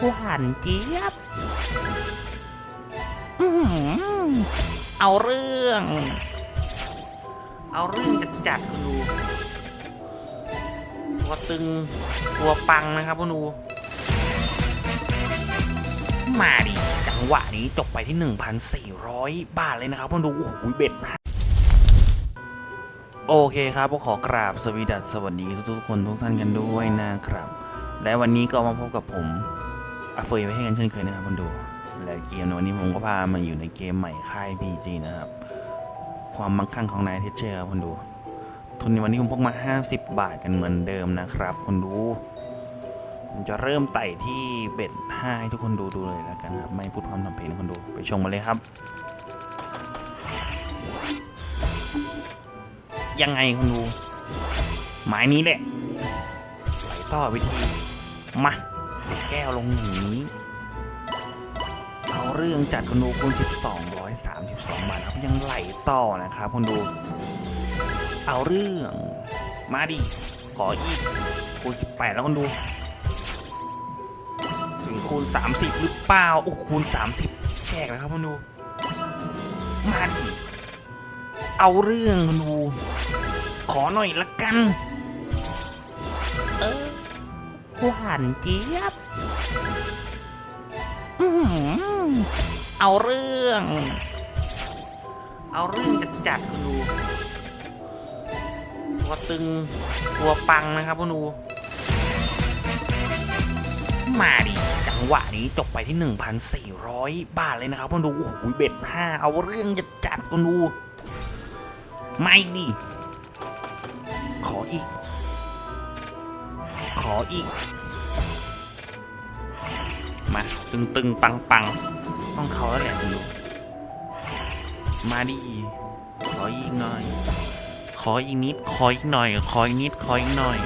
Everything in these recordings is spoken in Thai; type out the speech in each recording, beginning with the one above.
หวานเจี๊ยบอื้อหือเอาเรื่อง เอาเรื่องจัดจัดๆคุณดู ตัวตึง ตัวปังนะครับคุณดู มาดิ จังหวะนี้จบไปที่ 1,400 บาทเลยนะครับคุณดู โอ้โหเบ็ดนะ โอเคครับก็ขอกราบสวีดัสสวัสดีทุกๆคนทุกท่านกันด้วยนะครับ และวันนี้ก็มาพบกับผม อาเฟยไว้ให้กันเช่นเคยนะครับคุณดูและเกมในวันนี้ผมก็พามาอยู่ในเกมใหม่ค่าย PG นะครับ ความมั่งคั่งของนายเทเชอร์ครับคุณดู ทุนในวันนี้ผมพกมา 50 บาทกันเหมือนเดิมนะครับคุณดูผมจะเริ่มไต่ที่เบ็ด5ให้ทุกคนดูดูเลยแล้วกันครับ ไม่พูดความทำเพลงคนดูไปชมมาเลยครับ ยังไงคุณดู หมายนี้แหละไหลต่อวิธีมา แก้วลงหนีเอาเรื่องจัดคุณดูคูณ12 132บาทครับยังไหลต่อนะครับคุณดู เอาเรื่องมาดิขออีกคูณ18 แล้วคุณดู ถึงคูณ 30 หรือเปล่าโอ้คูณ 30 แจกแล้วครับคุณดูมาดิเอาเรื่องคุณดู ขอหน่อยละกัน หวานเจี๊ยบอือเอาเรื่อง เอาเรื่องจัดจัดๆคุณดูตัวตึงตัวปังนะครับคุณดูมาดิจังหวะนี้จบไปที่ 1,400 บาทเลยนะครับคุณดูโอ้โหเบ็ดห้าเอาเรื่องจัดจัดๆคุณดูไม่ดิขออีก ขออีก ตึงตึงปังปังต้องเขาแล้วแหละคุณดูมาดิขออีกหน่อย ขออีกนิด ขออีกหน่อย ขออีกนิด ขออีกหน่อย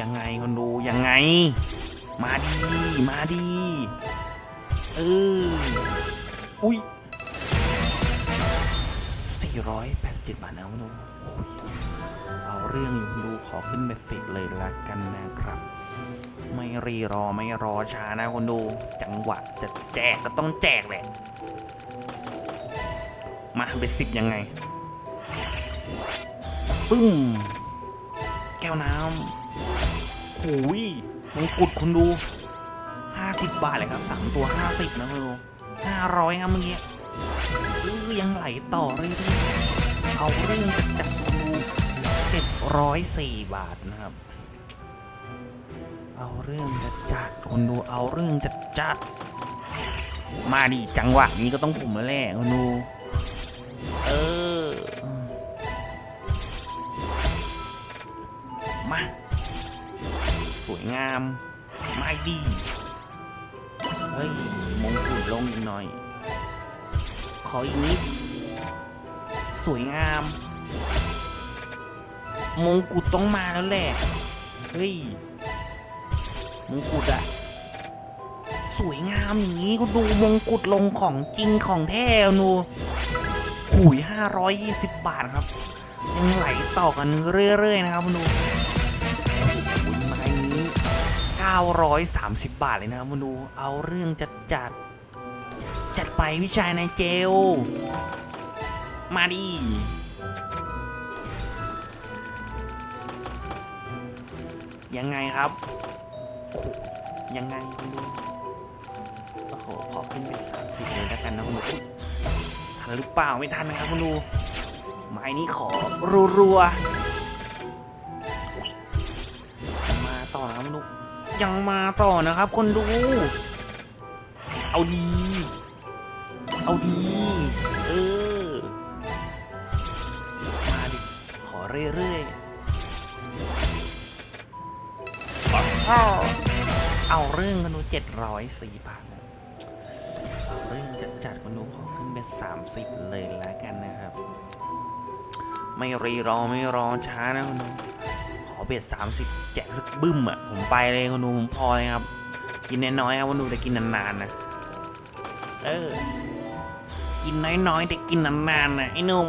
ยังไงคนดู ยังไง มาดี มาดีเอออุ้ย487บาทนะคุณดูเอาเรื่องอยู่คุณดูขอขึ้นเป็นสิบเลยละกันนะครับ ไม่รีรอไม่รอช้านะคุณดู จังหวะจะแจกก็ต้องแจกแหละ มาเป็นสิบยังไง ปึ้ม แก้วน้ำหูยมงกุฎคุณดู50บาทเลยครับ3ตัว50นะคุณดู500ครับเมื่อกี้เออยังไหลต่อเรื่อยๆเอาเรื่องจัดจัดๆดูเจ็ดร้อยสี่บาทนะครับ เอาเรื่องจัดจัดคนดูเอาเรื่องจัดจัดมาดิจังหวะนี้ก็ต้องผมแล้วแหละคนดูเออมาสวยงามไม่ดีเฮ้ยมงกุฎลงอีกหน่อย ขออีกนิด สวยงาม มงกุฎต้องมาแล้วแหละ เฮ้ย มงกุฎอะสวยงามอย่างนี้ก็ดูมงกุฎลงของจริงของแท้นูหุยห้าร้อยยี่สิบบาทครับ ยังไหลต่อกันเรื่อย ๆ นะครับคุณดูโอ้โหไม้นี้เก้าร้อยสามสิบบาทเลยนะครับดูเอาเรื่องจัดจัดจัดไปวิชายนายเจล มาดิยังไงครับ โอ้โหยังไงคุณดูโอ้โหขอขึ้นเป็นสามสิบเลยแล้วกันนะคุณดูทันหรือเปล่าไม่ทันนะครับคุณดูไม้นี้ขอรัวๆมาต่อนะครับคุณดูยังมาต่อนะครับคนดู เอาดี เอาดี เออ มาดิ ขอเรื่อยๆอ้า เอาเรื่องกันดูเจ็ดร้อยสี่บาทเอาเรื่องจัดจัดกันดูขอขึ้นเป็นสามสิบเลยแล้วกันนะครับ ไม่รีรอไม่รอช้านะคุณดูขอเบ็ดสามสิบแจกสักบึ้มอะผมไปเลยคุณดูผมพอเลยครับ กินน้อยๆครับคุณดูแต่กินนานๆนะเออกินน้อยๆแต่กินนานๆนะไอ้นุ่ม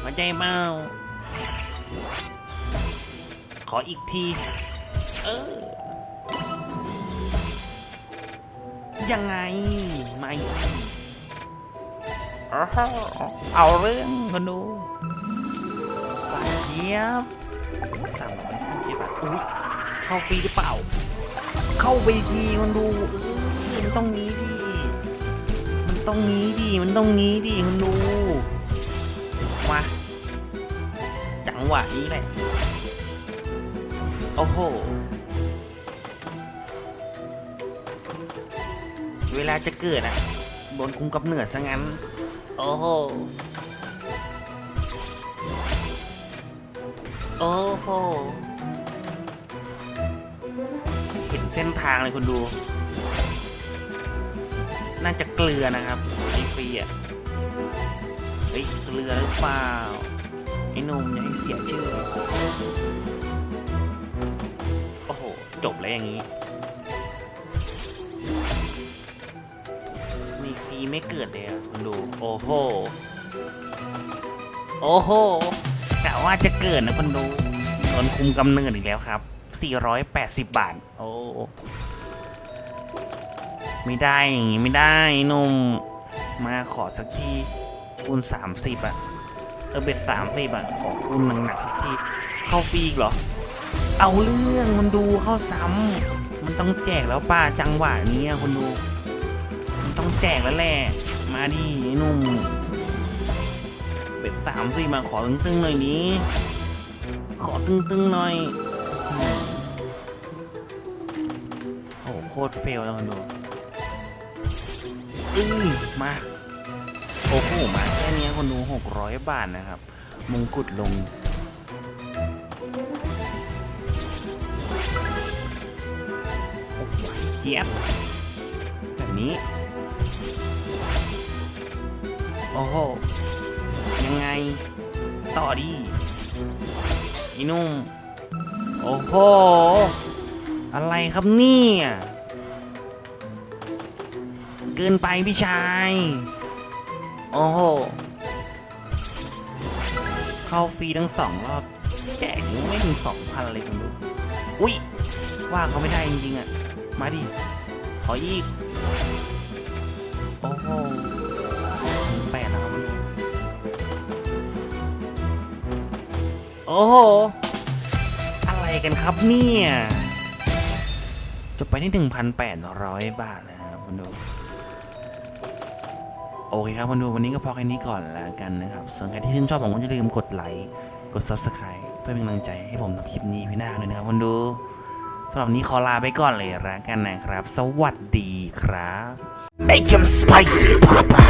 เข้าใจเปล่าขออีกที เออ ยังไง ไม่เอาเรื่องคนดูปาเยียบสามร้อยห้าสิบบาทอุ้ยเข้าฟรีหรือเปล่า เข้าไปทีคนดูเออมันต้องนี้ดิมันต้องนี้ดิมันต้องนี้ดิคนดูมาจังหวะนี้แหละโอ้โห เวลาจะเกิดอะโดนคุมกับเหนือซะงั้น โอ้โหโอ้โหเห็นเส้นทางเลยคุณดู น่าจะเกลือนะครับไอฟรีอะเฮ้ยเกลือหรือเปล่าไอ้หนุ่มอย่าให้เสียชื่อ โอ้โห จบแล้วอย่างนี้ มีฟรีไม่เกิดเลยคุณดู โอ้โห โอ้โหกะว่าจะเกิดนะคุณดูโดนคุมกำเนิดอีกแล้วครับ 480 บาท โอ้ไม่ได้อย่างงี้ไม่ได้นุ่ม มาขอสักทีคูณ 30 อะ เออเบ็ด30 อะ ขอคูณหนักๆสักที เข้าฟรีอีกเหรอ เอาเรื่องมันดูเข้าซ้ำมันต้องแจกแล้วป้าจังหวะนี้คุณดู ต้องแจกแล้วแหละ มาดิไอ้หนุ่มเบ็ดสามสี่มาขอตึงๆหน่อยนี้ ขอตึงๆหน่อย โอ้โหโคตรเฟลแล้วคุณดูอื้อมาโอ้โหมาแค่นี้คนดูหกร้อยบาทนะครับ มงกุฎลงเจี๊ยบแบบนี้ โอ้โห ยังไง ต่อดีอีนุ่ม โอ้โห อะไรครับเนี่ย เกินไปพี่ชาย โอ้โห เข้าฟรีทั้งสองรอบแจกยังไม่ถึงสองพันเลยคุณดูอุ้ย ว่าเขาไม่ได้จริงๆอะ มาดิ ขออีก โอ้โห โอ้โห อะไรกันครับเนี่ย จบไปที่ 1,800 บาทนะครับคุณดูโอเคครับคุณดูวันนี้ก็พอแค่นี้ก่อนแล้วกันนะครับส่วนใครที่ชื่นชอบผมก็อย่าลืมกดไลค์กด Subscribe เพื่อเป็นกำลังใจให้ผมทำคลิปนี้พี่หน้าด้วยนะครับคุณดูสำหรับนนี้ขอลาไปก่อนเลยแล้วกันนะครับ สวัสดีครับ Make him spicy, Papa.